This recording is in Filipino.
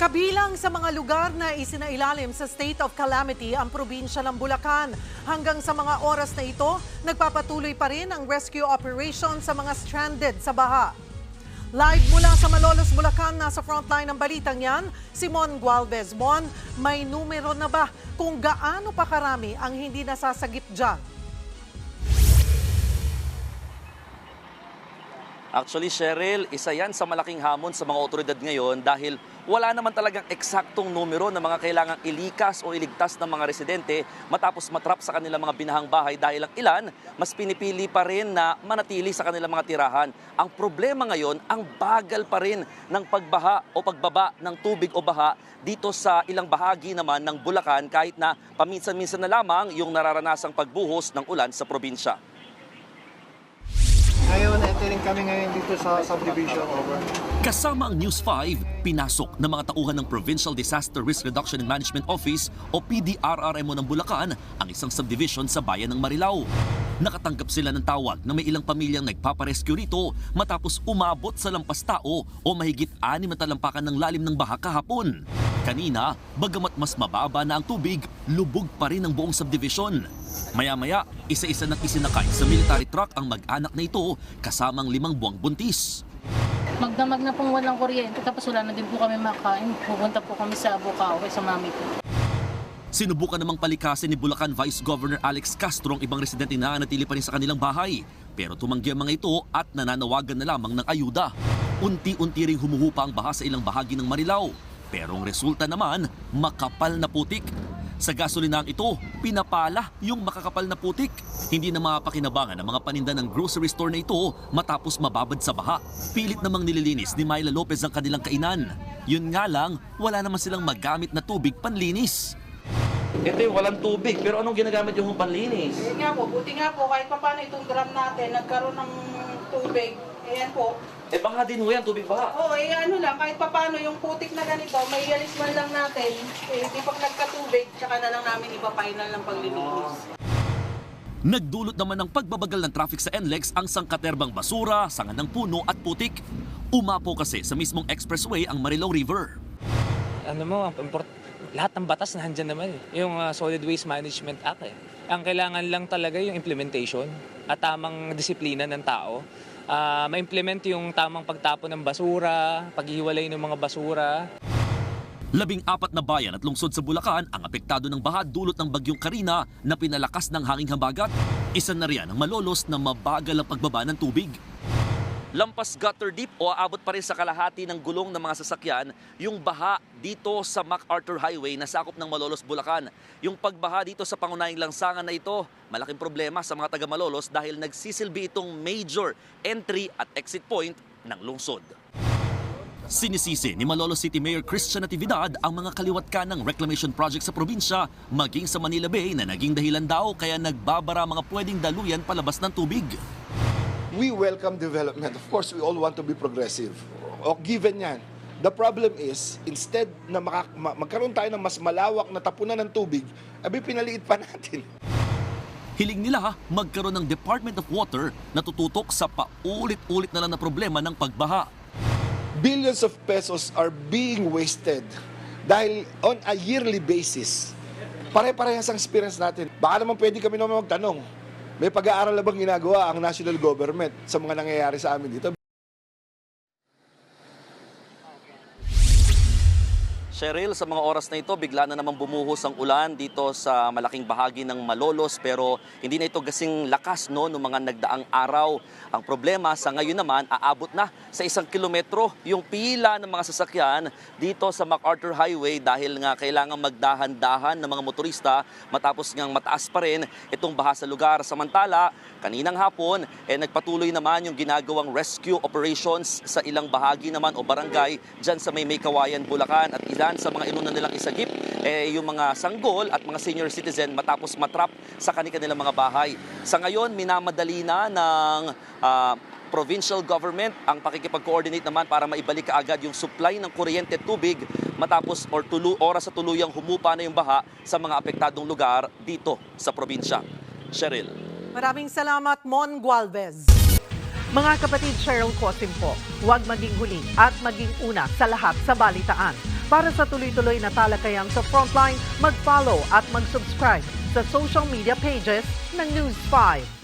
Kabilang sa mga lugar na isinailalim sa state of calamity ang probinsya ng Bulacan. Hanggang sa mga oras na ito, nagpapatuloy pa rin ang rescue operation sa mga stranded sa baha. Live mula sa Malolos, Bulacan, nasa frontline ng balitang yan, Simon Gualvez. Mon, may numero na ba kung gaano pa karami ang hindi nasasagip dyan? Actually, Cheryl, isa yan sa malaking hamon sa mga otoridad ngayon dahil wala naman talagang eksaktong numero na mga kailangang ilikas o iligtas ng mga residente matapos matrap sa kanilang mga binahang bahay dahil ang ilan mas pinipili pa rin na manatili sa kanilang mga tirahan. Ang problema ngayon, ang bagal pa rin ng pagbaha o pagbaba ng tubig o baha dito sa ilang bahagi naman ng Bulacan kahit na paminsan-minsan na lamang yung nararanasang pagbuhos ng ulan sa probinsya. Ngayon, entering kami ngayon dito sa subdivision. Over. Kasama ang News 5, pinasok ng mga tauhan ng Provincial Disaster Risk Reduction and Management Office o PDRRMO ng Bulacan ang isang subdivision sa bayan ng Marilao. Nakatanggap sila ng tawag na may ilang pamilyang nagpaparescue rito matapos umabot sa lampas tao o mahigit anim na talampakan ng lalim ng baha kahapon. Kanina, bagamat mas mababa na ang tubig, lubog pa rin ang buong subdivision. Maya-maya, isa-isa nang isinakay sa military truck ang mag-anak na ito kasamang limang buwang buntis. Magdamag na pong walang kuryente tapos wala na din po kami makain. Pupunta po kami sa Bukawi sa mami ko. Sinubukan namang palikasin ni Bulacan Vice Governor Alex Castro ang ibang residente na nanatili pa rin sa kanilang bahay. Pero tumanggi ang mga ito at nananawagan na lamang ng ayuda. Unti-unti ring humuhupa ang baha sa ilang bahagi ng Marilao. Pero ang resulta naman, makapal na putik. Sa gasolinaang ito, pinapala yung makakapal na putik. Hindi na mapakinabangan ang mga paninda ng grocery store na ito matapos mababad sa baha. Pilit namang nililinis ni Myla Lopez ang kanilang kainan. Yun nga lang, wala naman silang magamit na tubig panlinis. Ito yung walang tubig, pero anong ginagamit yung panlinis? Yun nga po, buti nga po, kahit pa paano itong drum natin, nagkaroon ng tubig. Ayan po. Eh baka din ho yan, tubig baha. Oo, eh ano lang, kahit pa paano yung putik na ganito, may ialis man lang natin. Eh, di pag nagkatubig, tsaka na lang namin iba final ng paglilinis. Nagdulot naman ng pagbabagal ng traffic sa NLEX ang sangkaterbang basura, sanga ng puno at putik. Umapo kasi sa mismong expressway ang Marilao River. ano mo, ang import, lahat ng batas na handyan naman eh. Yung uh, Solid Waste Management Act eh. Ang kailangan lang talaga yung implementation at tamang disiplina ng tao. Ah, ma-implement yung tamang pagtapon ng basura, paghihiwalay ng mga basura, Labing apat na bayan at lungsod sa Bulacan ang apektado ng baha dulot ng bagyong Karina na pinalakas ng hanging habagat. Isa na riyan ang malolos na mabagal ang pagbaba ng tubig. Lampas gutter deep o aabot pa rin sa kalahati ng gulong ng mga sasakyan yung baha dito sa MacArthur Highway na sakop ng Malolos, Bulacan. Yung pagbaha dito sa pangunahing langsangan na ito, malaking problema sa mga taga Malolos dahil nagsisilbi itong major entry at exit point ng lungsod. Sinisisi ni Malolos City Mayor Christian Natividad ang mga kaliwat ka ng reclamation project sa probinsya maging sa Manila Bay na naging dahilan daw kaya nagbabara mga pwedeng daluyan palabas ng tubig. We welcome development. Of course, we all want to be progressive. O given yan. The problem is, instead na maka, ma- magkaroon tayo ng mas malawak na tapunan ng tubig, abi pinaliit pa natin. Hiling nila magkaroon ng Department of Water na tututok sa paulit-ulit na lang na problema ng pagbaha. Billions of pesos are being wasted dahil on a yearly basis. Pare-parehas ang experience natin. Baka naman pwede kami naman magtanong, may pag-aaral na bang ginagawa ang national government sa mga nangyayari sa amin dito? Cheryl, sa mga oras na ito, bigla na naman bumuhos ang ulan dito sa malaking bahagi ng Malolos pero hindi na ito gasing lakas no noong mga nagdaang araw. Ang problema sa ngayon naman, aabot na sa isang kilometro yung pila ng mga sasakyan dito sa MacArthur Highway dahil nga kailangan magdahan-dahan ng mga motorista matapos ngang mataas pa rin itong baha sa lugar. Samantala, kaninang hapon, eh, nagpatuloy naman yung ginagawang rescue operations sa ilang bahagi naman o barangay dyan sa may Maykawayan, Bulacan at ilan sa mga inuna nilang isagip eh, yung mga sanggol at mga senior citizen matapos matrap sa kanilang mga bahay. Sa ngayon, minamadali na ng ah, provincial government ang pakikipag-coordinate naman para maibalik kaagad yung supply ng kuryente tubig matapos or tulu oras sa tuluyang humupa na yung baha sa mga apektadong lugar dito sa probinsya. Cheryl. Maraming salamat, Mon Gualvez. Mga kapatid Cheryl Cosim po, huwag maging huli at maging una sa lahat sa balitaan. Para sa tuloy-tuloy na talakayan sa Frontline, mag-follow at mag-subscribe sa social media pages ng News 5.